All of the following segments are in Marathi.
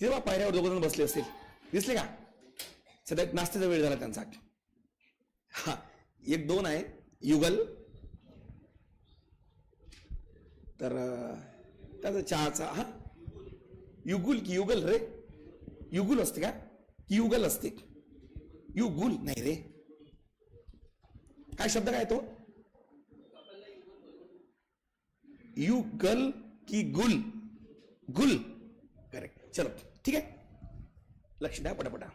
तेव्हा पायऱ्यावर दोघ जण बसले असतील. दिसले का? सध्या नाश्त्याचा वेळ झाला त्यांचा. हा एक दोन आहे. युगल. तर त्याचा चहाचा हा. युगुल की युगल रे. युगुल असते का? की युगल असते. युगुल नाही रे. काय शब्द काय तो? युगल की गुल. गुल. चलो ठीक आहे लक्ष द्या पटापटा.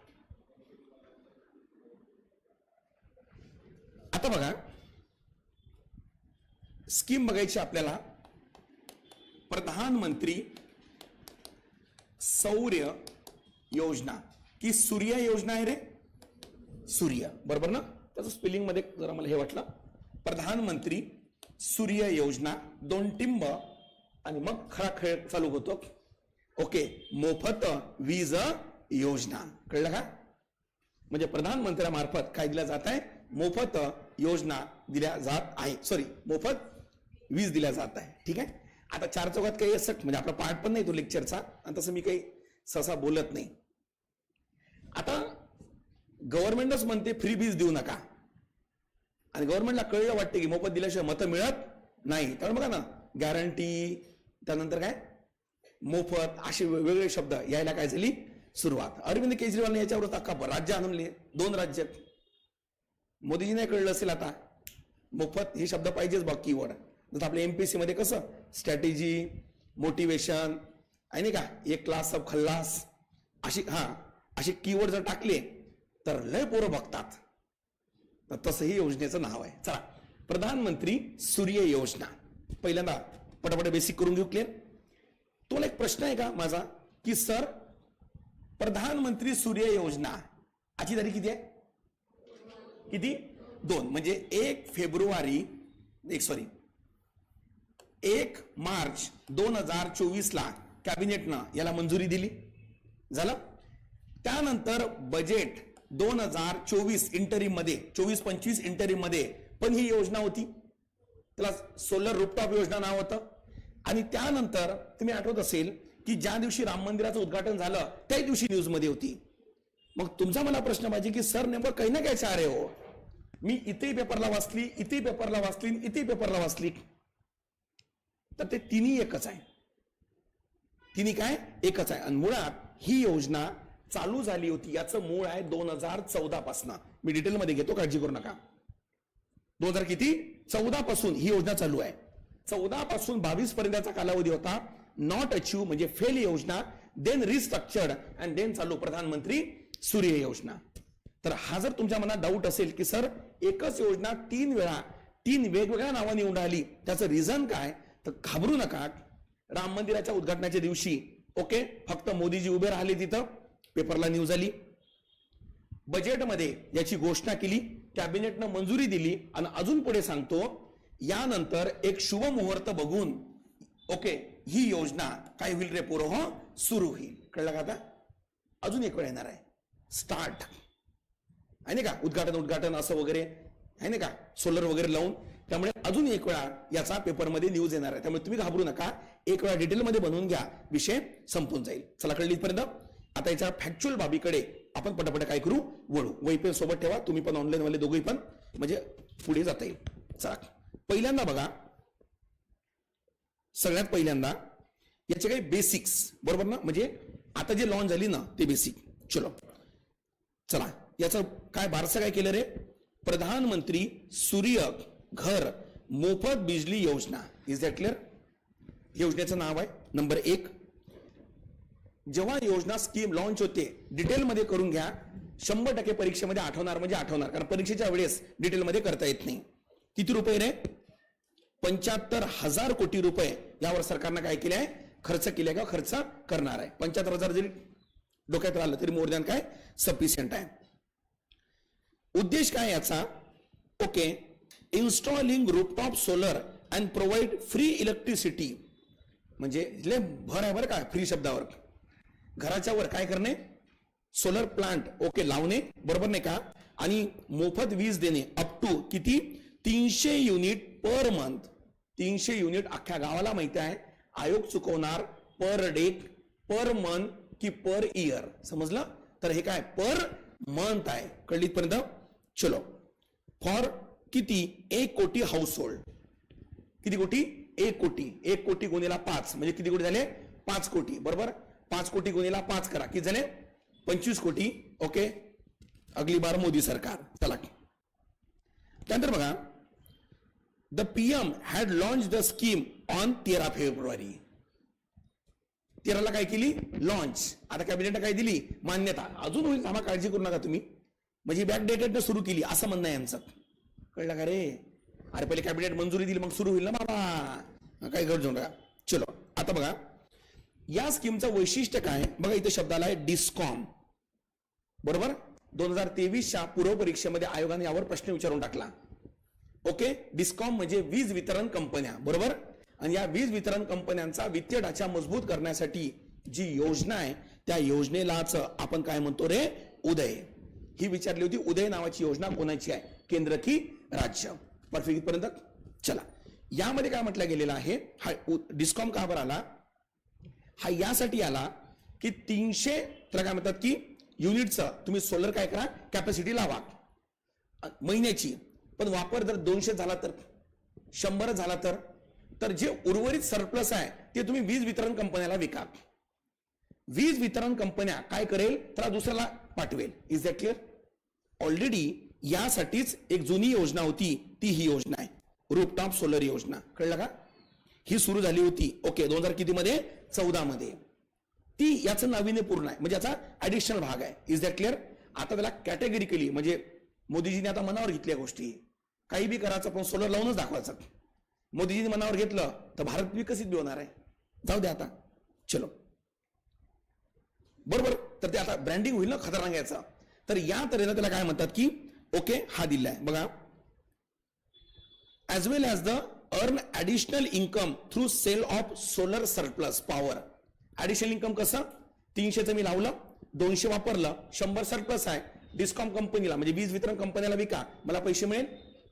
आता बघा स्कीम बघायची आपल्याला. प्रधानमंत्री सौर्य योजना. की सूर्य योजना आहे रे? सूर्य. बरोबर ना? त्याचं स्पेलिंगमध्ये जरा मला हे वाटलं. प्रधानमंत्री सूर्य योजना दोन टिंब आणि मग खरा खेळ चालू होतो. ओके मोफत वीज योजना. कळलं का? म्हणजे प्रधानमंत्र्यामार्फत काय दिल्या जात आहे? मोफत योजना दिल्या जात आहे. सॉरी मोफत वीज दिल्या जात आहे. ठीक आहे? आता चार चौकात काही असट म्हणजे आपला पार्ट पण नाही तो लेक्चरचा आणि तसं मी काही सहसा बोलत नाही. आता गव्हर्नमेंटच म्हणते फ्री वीज देऊ नका. आणि गव्हर्नमेंटला कळलं वाटते की मोफत दिल्याशिवाय मतं मिळत नाही. त्यामुळे बघा ना गॅरंटी त्यानंतर काय? मोफत असे वेगवेगळे शब्द यायला काय झाली? सुरुवात. अरविंद केजरीवालने याच्यावर अख्खा राज्य आणले दोन राज्यात मोदीजीने कळलं असेल आता. मोफत हे शब्द पाहिजेच बघ कीवर्ड जसं आपल्या सी मध्ये कसं? स्ट्रॅटेजी मोटिवेशन आहे नाही का? एक क्लास सब खल्लास. अशी हा असे कीवर्ड जर टाकले तर लय पोरं बघतात. तर तसंही योजनेचं नाव आहे. चला. प्रधानमंत्री सूर्य योजना. पहिल्यांदा पटापट बेसिक करून घेऊ क्लिअर तुम्हाला एक प्रश्न आहे का माझा? की सर प्रधानमंत्री सूर्य योजना आजची तारीख किती आहे? किती? दोन. म्हणजे एक फेब्रुवारी एक सॉरी एक मार्च दोन हजार चोवीसला कॅबिनेटनं याला मंजुरी दिली. झालं? त्यानंतर बजेट दोन हजार चोवीस इंटरिममध्ये चोवीस पंचवीस इंटरिममध्ये पण ही योजना होती. त्याला सोलर रुपटॉप योजना नाव होतं. आणि त्यानंतर तुम्ही आठवत असेल की ज्या दिवशी राम मंदिराचं उद्घाटन झालं त्याच दिवशी न्यूजमध्ये होती. मग तुमचा मला प्रश्न पाहिजे की सर नेमकं काही ना काय चार आहे हो. मी इथे पेपरला वाचली इथे पेपरला वाचली इथे पेपरला वाचली. तर ते तिन्ही एकच आहे. तिन्ही काय? एकच आहे. आणि मुळात ही योजना चालू झाली होती. याचं मूळ आहे दोन हजार चौदा पासून मी डिटेलमध्ये घेतो काळजी करू नका. दोन हजार किती? चौदा पासून ही योजना चालू आहे. चौदा पासून बावीस पर्यंतचा कालावधी होता. नॉट अचीव म्हणजे फेल योजना देन रिस्ट्रक्चर्ड अँड देन चालू प्रधानमंत्री सूर्य योजना. तर हा जर तुमच्या मनात डाऊट असेल की सर एकच योजना तीन वेळा तीन वेगवेगळ्या नावाने येऊन राहिली त्याचं रिझन काय? तर घाबरू नका. राम मंदिराच्या उद्घाटनाच्या दिवशी ओके फक्त मोदीजी उभे राहिले तिथं. पेपरला न्यूज आली. बजेटमध्ये याची घोषणा केली. कॅबिनेटनं मंजुरी दिली. आणि अजून पुढे सांगतो यानंतर एक शुभ मुहूर्त बघून ओके ही योजना काय होईल रे पोरो हो? सुरू होईल. कळलं का आता? अजून एक वेळ येणार आहे. स्टार्ट आहे नाही का? उद्घाटन उद्घाटन असं वगैरे. आहे नाही का? सोलर वगैरे लावून. त्यामुळे अजून एक वेळा याचा पेपरमध्ये न्यूज येणार आहे. त्यामुळे तुम्ही घाबरू नका. एक वेळा डिटेलमध्ये बनवून घ्या. विषय संपून जाईल. चला कळली इथपर्यंत? आता याच्या फॅक्च्युअल बाबीकडे आपण पटापट काय करू? वळू. वैपेन सोबत ठेवा. तुम्ही पण ऑनलाईन वाले दोघेही पण. म्हणजे पुढे जाता येईल. चला. पहिल्यांदा बघा. सगळ्यात पहिल्यांदा याचे काही बेसिक्स बरोबर ना? म्हणजे आता जे लॉन्च झाली ना ते बेसिक चलो. चला. याचं काय बारसं काय केलं रे? प्रधानमंत्री सूर्य घर मोफत बिजली योजना. इज दॅट क्लिअर योजनेचं नाव आहे. नंबर एक. जेव्हा योजना स्कीम लॉन्च होते डिटेलमध्ये करून घ्या. शंभर टक्के परीक्षेमध्ये आठवणार म्हणजे आठवणार. कारण परीक्षेच्या वेळेस डिटेलमध्ये करता येत नाही. किती रुपये रे? पंच्याहत्तर हजार कोटी रुपये यावर सरकारनं काय केले आहे? खर्च केले का खर्च करणार आहे. पंच्याहत्तर हजार जरी डोक्यात राहिलं तरी मोर दॅन काय? सफिशियंट आहे. उद्देश काय याचा? Okay installing rooftop solar and provide free electricity म्हणजे लय भर आहे बरं का फ्री शब्दावर. घराच्या वर काय करणे? सोलर प्लांट ओके लावणे. बरोबर नाही का? आणि मोफत वीज देणे. अप टू किती? तीनशे युनिट पर मंथ. तीनशे युनिट अख्ख्या गावाला माहिती आहे. आयोग चुकवणार पर डे पर मंथ की पर इयर. समजलं? तर हे काय? पर मंथ आहे. कळली पर्यंत चलो. फॉर किती? एक कोटी हाऊस होल्ड किती कोटी? एक कोटी. एक कोटी गुन्हेला पाच. म्हणजे किती कोटी झाले? पाच कोटी. बरोबर? पाच कोटी गुन्हेला पाच करा. किती झाले? पंचवीस कोटी. ओके? अगली बार मोदी सरकार. चला त्यानंतर बघा. The PM had launch the scheme on तेरा फेब्रुवारी. तेराला काय केली? लॉन्च आता कॅबिनेटने काय दिली? मान्यता. अजून होईल आम्हा काळजी करू नका तुम्ही. म्हणजे बॅक डेटेड सुरू केली असं म्हणणं आहे आमचं. कळलं का रे? अरे पहिले कॅबिनेट मंजुरी दिली मग सुरू होईल ना बाबा. काय गरज नका चलो आता बघा. या स्कीमचं वैशिष्ट्य काय? बघा इथे शब्दाला आहे डिस्कॉम बरोबर? दोन हजार तेवीसच्या पूर्व परीक्षेमध्ये आयोगाने यावर प्रश्न विचारून टाकला. ओके? डिस्कॉम म्हणजे वीज वितरण कंपन्या बरोबर? आणि या वीज वितरण कंपन्यांचा वित्तीय ढाचा मजबूत करण्यासाठी जी योजना आहे त्या योजनेलाच आपण काय म्हणतो रे? उदय. ही विचारली होती उदय नावाची योजना कोणाची आहे? केंद्र की राज्य. परफेक्ट इथपर्यंत? चला. यामध्ये काय म्हटलं गेलेलं आहे? हा उ- डिस्कॉम का बरं आला? हा यासाठी आला की तीनशे तर काय म्हणतात की युनिटचं तुम्ही सोलर काय करा? कॅपॅसिटी लावा. महिन्याची. पण वापर जर दोनशे झाला तर शंभर झाला तर तर जे उर्वरित सरप्लस आहे ते तुम्ही वीज वितरण कंपन्याला विका. वीज वितरण कंपन्या काय करेल? तर दुसऱ्याला पाठवेल. इज दॅट क्लिअर ऑलरेडी यासाठीच एक जुनी योजना होती ती ही योजना आहे. रूपटॉप सोलर योजना. कळलं का? ही सुरू झाली होती. ओके दोन हजार किती मध्ये चौदा मध्ये ती याचं नाविन्यपूर्ण आहे. म्हणजे याचा ऍडिशनल भाग आहे. इज दॅट क्लिअर आता त्याला कॅटेगरिकली म्हणजे मोदीजीने आता मनावर घेतल्या गोष्टी. काही बी करायचं पण सोलर लावूनच दाखवायचं. मोदीजीने मनावर घेतलं तर भारत विकसित बी होणार आहे. जाऊ दे आता. चलो. बरोबर. तर ते आता ब्रँडिंग होईल ना खतरनाक याचा. तर या तऱ्हेनं त्याला काय म्हणतात की ओके हा दिलाय बघा. As well as the earn additional income through sale of solar surplus power additional income कसं? तीनशेचं मी लावलं दोनशे वापरलं शंभर सरप्लस आहे. डिस्कॉम कंपनीला म्हणजे वीज वितरण कंपनीला विका. मला पैसे मिळेल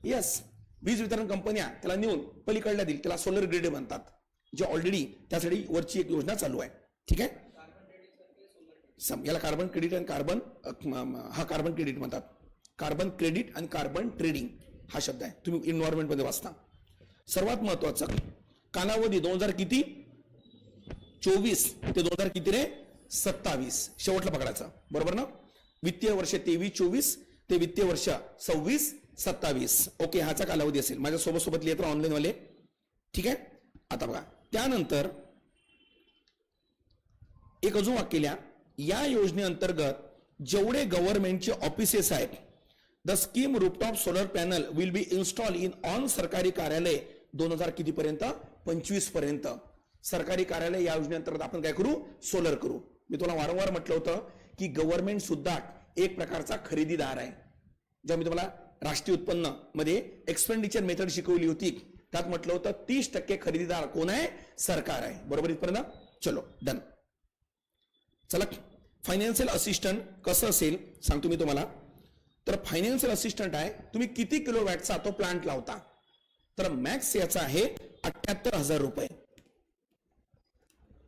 येस वीज वितरण कंपन्या त्याला नेऊन पलीकडल्या देईल. त्याला सोलर ग्रेड म्हणतात. जे ऑलरेडी त्यासाठी वरची एक योजना चालू आहे. ठीक आहे? सम याला कार्बन क्रेडिट आणि कार्बन हा कार्बन क्रेडिट म्हणतात. कार्बन क्रेडिट आणि कार्बन ट्रेडिंग हा शब्द आहे. तुम्ही इन्व्हायरमेंटमध्ये वाचता. सर्वात महत्वाचं कालावधी दोन हजार किती? चोवीस ते दोन हजार किती रे? सत्तावीस. शेवटला पकडायचा. बरोबर ना? वित्तीय वर्ष तेवीस चोवीस ते वित्तीय वर्ष सव्वीस सत्तावीस. ओके ह्याचा कालावधी असेल. माझ्या सोबत सोबत लिहित ऑनलाईन ठीक आहे? आता बघा. त्यानंतर एक अजून वाक्य लिहा या योजनेअंतर्गत जेवढे गव्हर्नमेंटचे ऑफिसेस आहेत the scheme rooftop solar panel will be install in on सरकारी कार्यालय दोन हजार किती पर्यंत पंचवीसपर्यंत सरकारी कार्यालय या योजनेअंतर्गत आपण काय करू? सोलर करू. मी तुला वारंवार म्हटलं होतं की गव्हर्नमेंट सुद्धा एक प्रकारचा खरेदीदार आहे. जेव्हा मी तुम्हाला राष्ट्रीय उत्पन्नमध्ये एक्सपेंडिचर मेथड शिकवली होती. त्यात म्हटलं होतं तीस टक्के खरेदीदार कोण आहे? सरकार आहे. बरोबर इथपर्यंत? चलो डन चला फायनान्शियल असिस्टंट कसं असेल सांगतो मी तुम्हाला. तर फायनान्शियल असिस्टंट आहे तुम्ही किती किलो वॅटचा तो प्लांट लावता? तर मॅक्स याचा आहे अठ्याहत्तर हजार रुपये.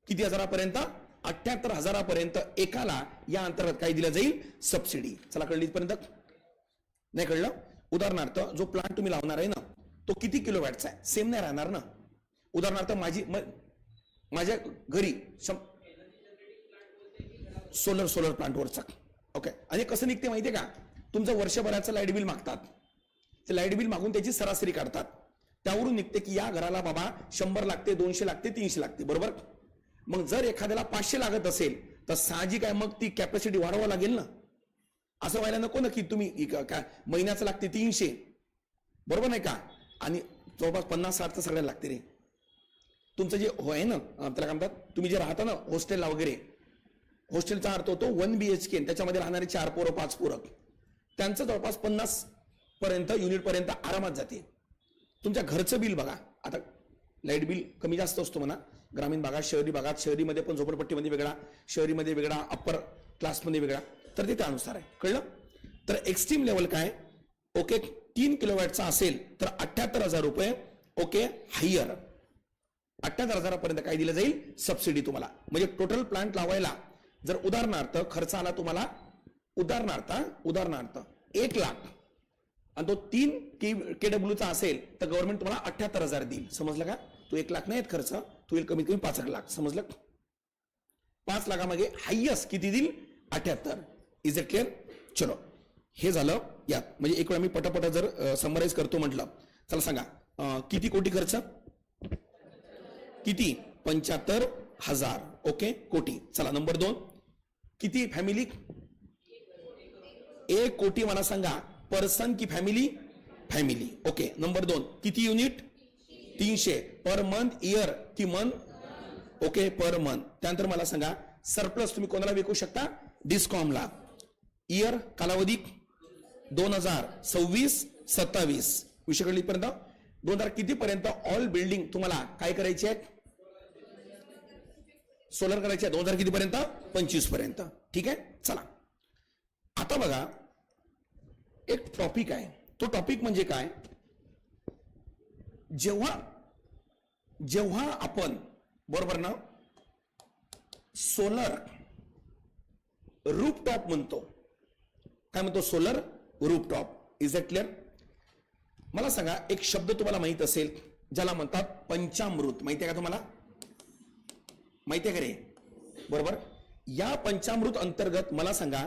किती हजारापर्यंत? अठ्याहत्तर हजारापर्यंत एकाला या अंतर्गत काय दिलं जाईल? सबसिडी चला कळली इथपर्यंत? नाही कळलं? उदाहरणार्थ जो प्लांट तुम्ही लावणार आहे ना तो किती किलो वॅटचा आहे? सेम नाही राहणार ना. उदाहरणार्थ माझी माझ्या घरी सोलर सोलर प्लांटवरचा ओके आणि कसं निघते माहितीये का? तुमचं वर्षभराचं लाइट बिल मागतात. ते लाइट बिल मागून त्याची सरासरी काढतात. त्यावरून निघते की या घराला बाबा शंभर लागते दोनशे लागते तीनशे लागते. बरोबर? मग जर एखाद्याला पाचशे लागत असेल तर साहजिक आहे मग ती कॅपॅसिटी वाढवावं लागेल ना? असं व्हायला नको ना की तुम्ही काय महिन्याचं लागते तीनशे. बरोबर नाही का? आणि जवळपास पन्नास साठ तर सगळ्यांना लागते रे. तुमचं जे हो आहे ना त्याला काय म्हणतात तुम्ही जे राहता ना हॉस्टेलला वगैरे हॉस्टेलचा अर्थ होतो वन बी एच के त्याच्यामध्ये राहणारे चार पोरं पाच पोरं. त्यांचं जवळपास पन्नास पर्यंत युनिटपर्यंत आरामात जाते. तुमच्या घरचं बिल बघा. आता लाइट बिल कमी जास्त असतो म्हणा. ग्रामीण भागात शहरी भागात शहरीमध्ये पण झोपडपट्टीमध्ये वेगळा शहरीमध्ये वेगळा अप्पर क्लासमध्ये वेगळा. तर ते त्यानुसार आहे. कळलं? तर एक्स्ट्रीम लेवल काय? ओके तीन किलोवॅटचा असेल तर अठ्याहत्तर हजार रुपये. ओके हायर अठ्याहत्तर हजारापर्यंत काय दिलं जाईल? सबसिडी तुम्हाला. म्हणजे टोटल प्लांट लावायला जर उदाहरणार्थ खर्च आला तुम्हाला उदाहरणार्थ उदाहरणार्थ एक लाख आणि तो तीन के के डब्ल्यूचा असेल तर गव्हर्नमेंट तुम्हाला अठ्याहत्तर हजार देईल. समजलं का? तो एक लाख नाही खर्च तो येईल कमीत कमी पाच लाख. समजलं? पाच लाखामागे हायस्ट किती देईल? अठ्याहत्तर. इज इट क्लिअर चलो. हे झालं यात म्हणजे एक वेळा मी पटापटा जर समराईज करतो म्हटलं चला सांगा. किती कोटी खर्च? किती? पंच्याहत्तर हजार. ओके कोटी. चला नंबर दोन. किती फॅमिली एक कोटी मला सांगा. पर्सन की फॅमिली फॅमिली ओके नंबर दोन. किती युनिट तीनशे. पर मंथ इयर की मंथ ओके पर मंथ त्यानंतर मला सांगा सरप्लस तुम्ही कोणाला विकू शकता? डिस्कॉमला इयर कालावधी दोन हजार सव्वीस सत्तावीस. विषय पर्यंत दोन हजार किती पर्यंत ऑल बिल्डिंग तुम्हाला काय करायची आहे सोलर करायची आहे दोन हजार किती पर्यंत पंचवीसपर्यंत ठीक आहे? चला. आता बघा एक टॉपिक आहे. तो टॉपिक म्हणजे काय? जेव्हा जेव्हा आपण बरोबर ना? सोलर रूपटॉप म्हणतो. काय म्हणतो? Solar rooftop is it clear मला सांगा एक शब्द तुम्हाला माहीत असेल ज्याला म्हणतात पंचामृत. माहिती आहे का तुम्हाला? माहिती आहे का रे? बरोबर? या पंचामृत अंतर्गत मला सांगा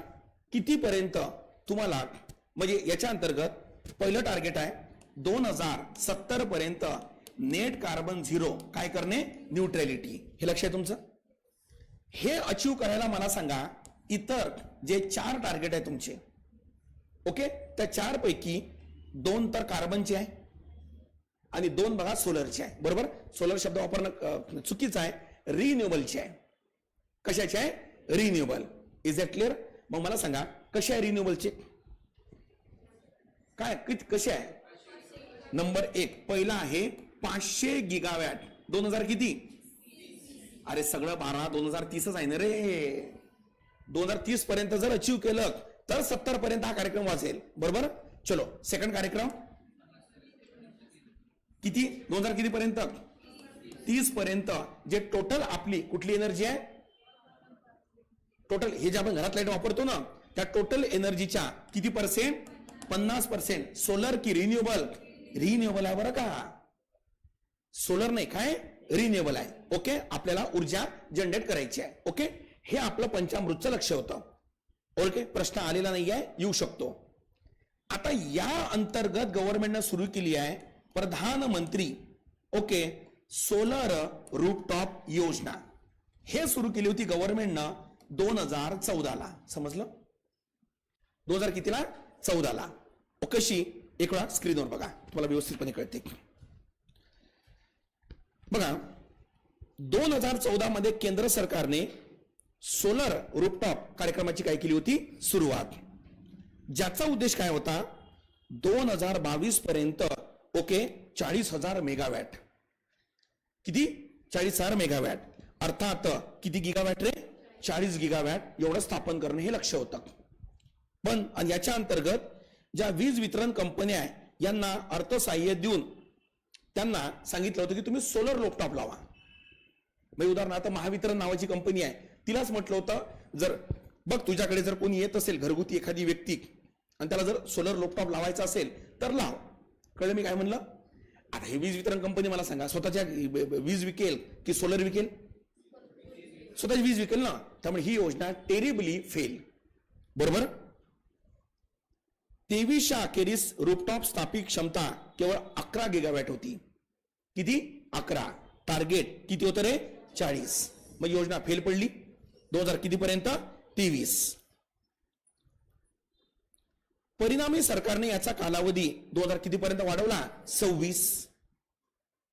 कितीपर्यंत तुम्हाला म्हणजे याच्या अंतर्गत पहिलं टार्गेट आहे दोन हजार सत्तर पर्यंत नेट कार्बन झिरो काय करणे? न्यूट्रॅलिटी हे लक्ष आहे तुमचं? हे अचीव करायला मला सांगा इतर जे चार टार्गेट आहे तुमचे ओके? त्या चार पैकी दोन तर कार्बनचे आहे आणि दोन बघा सोलरचे आहे. बरोबर? सोलर शब्द वापरणं चुकीचं आहे. रिन्युएबलचे आहे. कशाचे आहे? रिन्युएबल. इज दॅट क्लिअर मग मला सांगा कसे आहे रिन्युएबलचे? काय कसे आहे? नंबर एक पहिला आहे पाचशे गिगावॅट. दोन हजार किती? अरे सगळं बारा दोन हजार तीसच आहे ना रे. दोन हजार तीस पर्यंत जर अचीव केलं तर सत्तर पर्यंत हा कार्यक्रम वाचेल बरोबर? चलो सेकंड कार्यक्रम. किती? दोन हजार किती पर्यंत? तीस पर्यंत. जे टोटल आपली कुठली एनर्जी आहे? टोटल हे जे आपण घरात लाइट वापरतो ना त्या टोटल एनर्जीच्या किती पर्सेंट पन्नास पर्सेंट सोलर की रिन्युएबल रिन्युएबल आहे बरं का? सोलर नाही काय? रिन्युएबल आहे. ओके आपल्याला ऊर्जा जनरेट करायची आहे. ओके हे आपलं पंचामृतचं लक्ष होतं. ओके प्रश्न आलेला नाही आहे येऊ शकतो. आता या अंतर्गत गव्हर्नमेंटनं सुरू केली आहे प्रधानमंत्री ओके सोलर रूपटॉप योजना. हे सुरू केली होती गव्हर्नमेंटनं दोन हजार चौदाला. समजलं? दोन हजार कितीला? चौदाला. कशी एक वेळा स्क्रीनवर बघा. तुम्हाला व्यवस्थितपणे कळते. बघा दोन हजार चौदा मध्ये केंद्र सरकारने सोलर रूपटॉप कार्यक्रमाची काय केली होती? सुरुवात. ज्याचा उद्देश काय होता? दोन हजार बावीस पर्यंत ओके चाळीस हजार मेगावॅट किती? चाळीस हजार मेगावॅट अर्थात किती गिगावॅट रे? चाळीस गिगावॅट एवढं स्थापन करणं हे लक्ष होतं. पण याच्या अंतर्गत ज्या वीज वितरण कंपन्या आहे यांना अर्थसहाय्य देऊन त्यांना सांगितलं होतं की तुम्ही सोलर लोकटॉप लावा. म्हणजे उदाहरणार्थ महावितरण नावाची कंपनी आहे तिलाच म्हटलं होतं जर बघ तुझ्याकडे जर कोणी येत असेल घरगुती एखादी व्यक्ती आणि त्याला जर सोलर लॅपटॉप लावायचा असेल तर लाव. कळलं मी काय म्हणलं? आता हे वीज वितरण कंपनी मला सांगा स्वतःच्या वीज विकेल की सोलर विकेल? स्वतःची वीज विकेल ना? त्यामुळे ही योजना टेरिबली फेल बरोबर? तेवीसच्या अखेरीस रूपटॉप स्थापित क्षमता केवळ अकरा गिगावॅट होती. किती? अकरा. टार्गेट किती होतं रे? चाळीस. मग योजना फेल पडली. दोन हजार किती पर्यंत तेवीस. परिणामी सरकारने याचा कालावधी दोन हजार किती पर्यंत वाढवला? सव्वीस.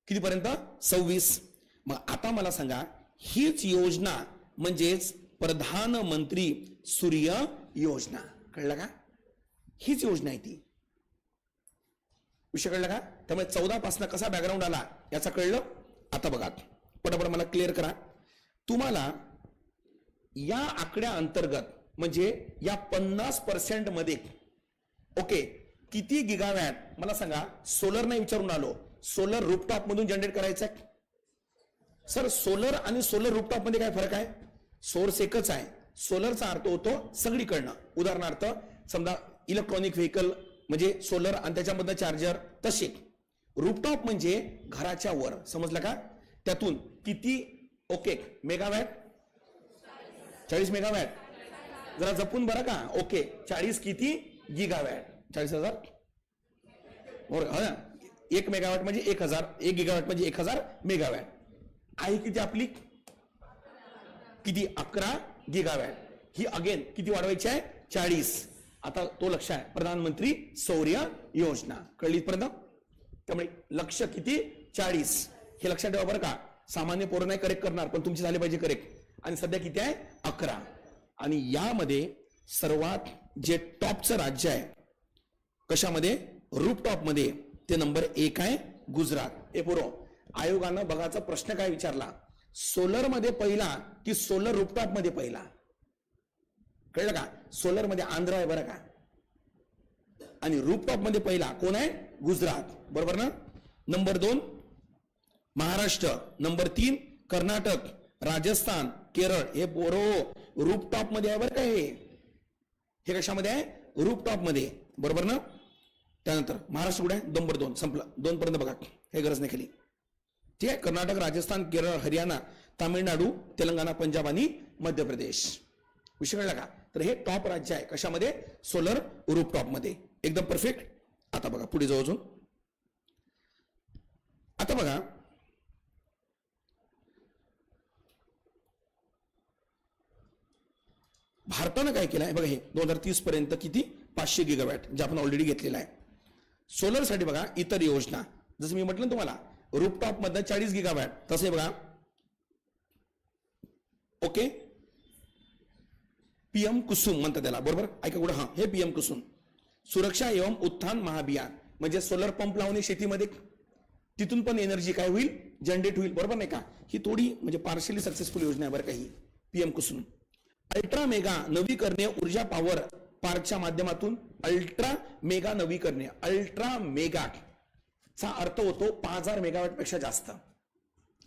कितीपर्यंत? सव्वीस. मग आता मला सांगा हीच योजना म्हणजेच प्रधानमंत्री सूर्य योजना. कळलं का? हीच योजना आहे ती. विषय कळला का? त्यामुळे चौदा पासनं कसा बॅकग्राऊंड आला याचा कळलं? आता बघा. पटापट मला क्लिअर करा. तुम्हाला या आकड्या अंतर्गत म्हणजे या पन्नास पर्सेंटमध्ये ओके किती गिगावॅट मला सांगा सोलर नाही विचारून आलो. सोलर रूपटॉप मधून जनरेट करायचं आहे सर सोलर आणि सोलर रूपटॉपमध्ये काय फरक आहे? सोर्स एकच आहे. सोलरचा अर्थ होतो सगळीकडनं. उदाहरणार्थ समजा इलेक्ट्रॉनिक व्हेकल म्हणजे सोलर आणि त्याच्यामधनं चार्जर तसे. रूपटॉप म्हणजे घराच्या वर समजलं का? त्यातून किती ओके मेगावॅट चाळीस मेगावॅट. जरा जपून बरं का? ओके. चाळीस किती गिगावॅट? चाळीस हजार? बरोबर हा ना. एक मेगावॅट म्हणजे एक हजार. एक गिगावॅट म्हणजे एक हजार मेगावॅट. आहे किती आपली? किती? अकरा गिगावॅट. ही अगेन किती वाढवायची आहे? चाळीस. आता तो लक्ष आहे. प्रधानमंत्री सौर्य योजना. कळली पर्यंत त्यामुळे लक्ष किती? चाळीस. हे लक्षात ठेवा बरं का. सामान्य पोरं नाही करेक्ट करणार पण तुमची झाले पाहिजे करेक्ट आणि सध्या किती आहे? अकरा. आणि यामध्ये सर्वात जे टॉपचं राज्य आहे कशामध्ये? रूपटॉपमध्ये. ते नंबर एक आहे गुजरात. हे पुरो आयोगानं बघाचा प्रश्न काय विचारला? सोलरमध्ये पहिला की सोलर रूपटॉपमध्ये पहिला? कळलं का? सोलरमध्ये आंध्र आहे बरं का? आणि रूपटॉपमध्ये पहिला कोण आहे? गुजरात. बरोबर ना? नंबर दोन महाराष्ट्र. नंबर तीन कर्नाटक. राजस्थान. केरळ हे बोरो रूपटॉपमध्ये आहे बरं का हे. हे कशामध्ये आहे? रूपटॉपमध्ये. बरोबर ना? त्यानंतर महाराष्ट्र कुठे आहे? नंबर दोन. संपलं. दोन पर्यंत बघा. हे गरज नाही खाली. ठीक आहे? कर्नाटक राजस्थान केरळ हरियाणा तामिळनाडू तेलंगणा पंजाब आणि मध्य प्रदेश. विषय कळला का? तर हे टॉप राज्य आहे. कशामध्ये? सोलर रूपटॉपमध्ये. एकदम परफेक्ट आता बघा पुढे जाऊ अजून. आता बघा. भारतानं काय केलं आहे? बघा हे दोन हजार तीस पर्यंत किती? पाचशे गिगावॅट जे आपण ऑलरेडी घेतलेलं आहे. सोलरसाठी बघा इतर योजना. जसं मी म्हटलं तुम्हाला रूपटॉप मधनं चाळीस गिगावॅट तसे बघा. ओके पीएम कुसुम म्हणतात त्याला. बरोबर? ऐका कुठं हा हे पीएम कुसुम. सुरक्षा एवं उत्थान महाभियान. म्हणजे सोलर पंप लावणे शेतीमध्ये तिथून पण एनर्जी काय होईल? जनरेट होईल. बरोबर नाही का? ही थोडी म्हणजे पार्शली सक्सेसफुल योजना आहे बरं काही पीएम कुसुम. अल्ट्रा मेगा नवीकरणीय ऊर्जा पॉवर पार्कच्या माध्यमातून अल्ट्रा मेगा नवीकरणीय अल्ट्रा मेगा चा अर्थ होतो पाच हजार मेगावॅटपेक्षा जास्त.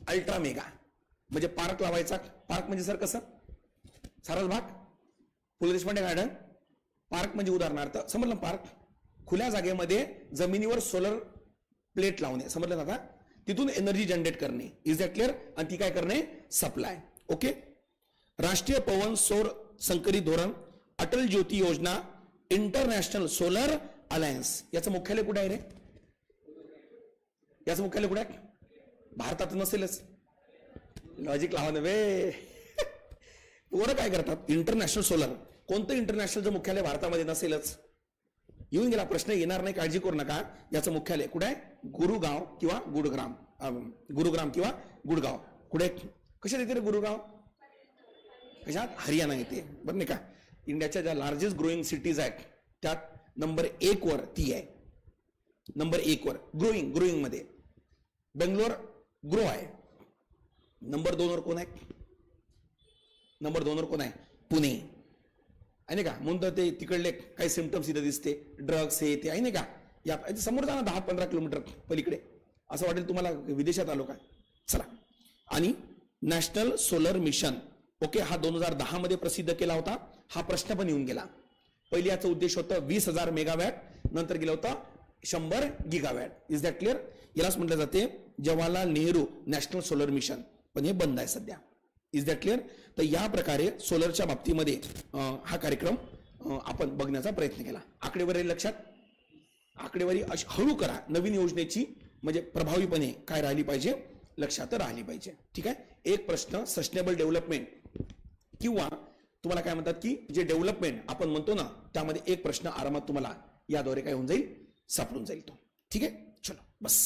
Ultra mega. म्हणजे पार्क लावायचा. पार्क म्हणजे सर कसं? सारस भाग. पु देशपांडे गार्डन पार्क म्हणजे उदाहरणार्थ समजलं पार्क खुल्या जागेमध्ये जमिनीवर सोलर प्लेट लावणे. समजलं ना तिथून एनर्जी जनरेट करणे. इज दॅट क्लिअर आणि ती काय करणे? सप्लाय ओके राष्ट्रीय पवन सौर संकरित धोरण Atal Jyoti Yojana international solar alliance. याचं मुख्यालय कुठे आहे रे? याचं मुख्यालय कुठे आहे? भारतात नसेलच. लॉजिक लावा नव्हे पोरं काय करतात? इंटरनॅशनल सोलर कोणतं इंटरनॅशनलचं मुख्यालय भारतामध्ये नसेलच? येऊन गेला प्रश्न येणार नाही काळजी करू नका. याचं मुख्यालय कुठे आहे? गुरुगाव किंवा गुडग्राम. गुरुग्राम किंवा गुडगाव. कुठे? कशा देते रे गुरुगाव? कशात? हरियाणा येते बरं नाही का इंडियाच्या ज्या लार्जेस्ट ग्रोईंग सिटीज आहेत त्यात नंबर एक वर ती आहे. नंबर एक वर. ग्रोईंग ग्रोईंगमध्ये. बेंगलोर ग्रो आहे. नंबर दोन वर कोण आहे? नंबर दोन वर कोण आहे? पुणे. आहे नाही का? म्हणून तर ते तिकडले काही सिमटम्स इथं दिसते. ड्रग्स हे ते. आहे नाही का? या म्हणजे समोर जा ना दहा पंधरा किलोमीटर पलीकडे. असं वाटेल तुम्हाला विदेशात आलो का? चला. आणि नॅशनल सोलर मिशन ओके हा दोन हजार दहा मध्ये प्रसिद्ध केला होता. हा प्रश्न पण येऊन गेला. पहिले याचा उद्देश होता वीस हजार मेगावॅट नंतर गेलं होतं शंभर गिगावॅट. इज दॅट क्लिअर यालाच म्हटलं जाते Jawaharlal Nehru national solar mission. पण हे बंद आहे सध्या. इज दॅट क्लिअर तर या प्रकारे सोलरच्या बाबतीमध्ये हा कार्यक्रम आपण बघण्याचा प्रयत्न केला. आकडेवारी लक्षात? आकडेवारी अशी हळू करा. नवीन योजनेची म्हणजे प्रभावीपणे काय राहिली पाहिजे? लक्षात राहिली पाहिजे. ठीक आहे? एक प्रश्न सस्टेनेबल डेव्हलपमेंट किंवा तुम्हाला काय म्हणतात की जे डेव्हलपमेंट आपण म्हणतो ना त्यामध्ये एक प्रश्न आरामात तुम्हाला याद्वारे काय होऊन जाईल? सापडून जाईल तो. ठीक आहे? चलो बस.